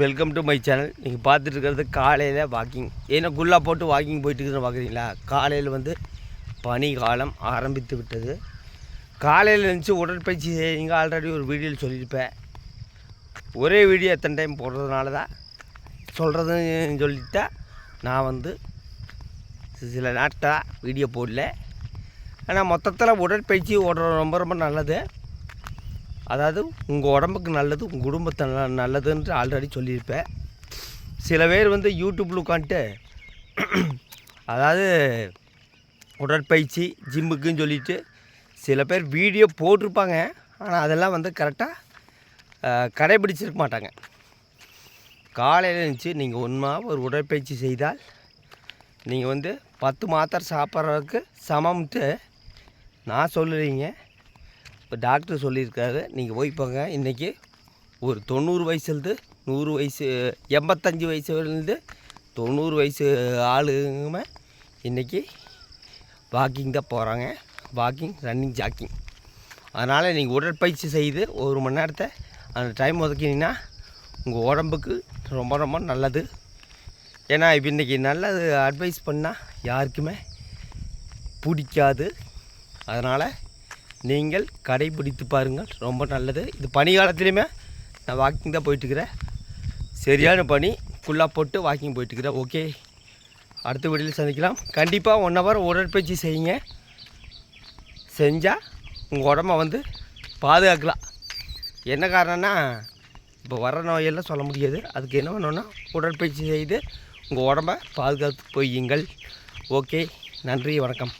Welcome to my channel நீங்கள் பார்த்துட்டு இருக்கிறது காலையில் வாக்கிங் ஏன்னா குல்லா போட்டு வாக்கிங் போயிட்டு இருக்கிற பார்க்குறீங்களா காலையில் வந்து பனி காலம் ஆரம்பித்து விட்டது. காலையில் இருந்துச்சு உடற்பயிற்சி செய்யுங்க ஆல்ரெடி ஒரு வீடியோவில் சொல்லியிருப்பேன். ஒரே வீடியோ எத்தனை டைம் போடுறதுனால தான் சொல்கிறதுன்னு சொல்லிட்டா நான் வந்து சில நாட்டாக வீடியோ போடல. ஆனால் மொத்தத்தில் உடற்பயிற்சி ஓடுறது ரொம்ப ரொம்ப நல்லது. அதாவது உங்கள் உடம்புக்கு நல்லது உங்கள் குடும்பத்தை நல்ல- நல்லதுன்ட்டு ஆல்ரெடி சொல்லியிருப்பேன் சில பேர் வந்து யூடியூப்பில் உட்காந்துட்டு அதாவது உடற்பயிற்சி ஜிம்முக்குன்னு சொல்லிட்டு சில பேர் வீடியோ போட்டிருப்பாங்க. ஆனால் அதெல்லாம் வந்து கரெக்டாக கடைபிடிச்சிருக்க மாட்டாங்க. காலையில் இருந்துச்சு நீங்கள் உண்மையாக ஒரு உடற்பயிற்சி செய்தால் நீங்கள் வந்து பத்து மாத்திரை சாப்பிட்றதுக்கு சமம்ட்டு நான் சொல்லுறீங்க. இப்போ டாக்டர் சொல்லியிருக்காரு நீங்கள் போய் போங்க. இன்றைக்கி ஒரு தொண்ணூறு வயசுலேருந்து நூறு வயசு எண்பத்தஞ்சு வயசுலேருந்து தொண்ணூறு வயசு ஆளுங்க இன்றைக்கி வாக்கிங் தான் போகிறாங்க வாக்கிங் ரன்னிங் ஜாக்கிங். அதனால் நீங்கள் உடற்பயிற்சி செய்து ஒரு மணி நேரத்தை அந்த டைம் ஒதுக்கினீங்கன்னா உங்கள் உடம்புக்கு ரொம்ப ரொம்ப நல்லது. ஏன்னா இப்போ இன்றைக்கி நல்லது அட்வைஸ் பண்ணால் யாருக்குமே பிடிக்காது. அதனால் நீங்கள் கடைபிடித்து பாருங்கள். ரொம்ப நல்லது. இது பனி காலத்துலேயுமே நான் வாக்கிங் தான் போயிட்டுருக்கிறேன். சரியான பனி ஃபுல்லாக போட்டு வாக்கிங் போயிட்டுருக்கிறேன். ஓகே அடுத்த வீடியோவில் சந்திக்கலாம். கண்டிப்பாக ஒன் ஹவர் உடற்பயிற்சி செய்யுங்க. செஞ்சால் உங்கள் உடம்ப வந்து பாதுகாக்கலாம். என்ன காரணம்னா இப்போ வர நோயெல்லாம் சொல்ல முடியாது. அதுக்கு என்ன பண்ணணும்னா உடற்பயிற்சி செய்து உங்கள் உடம்ப பாதுகாத்து போயுங்கள். ஓகே நன்றி வணக்கம்.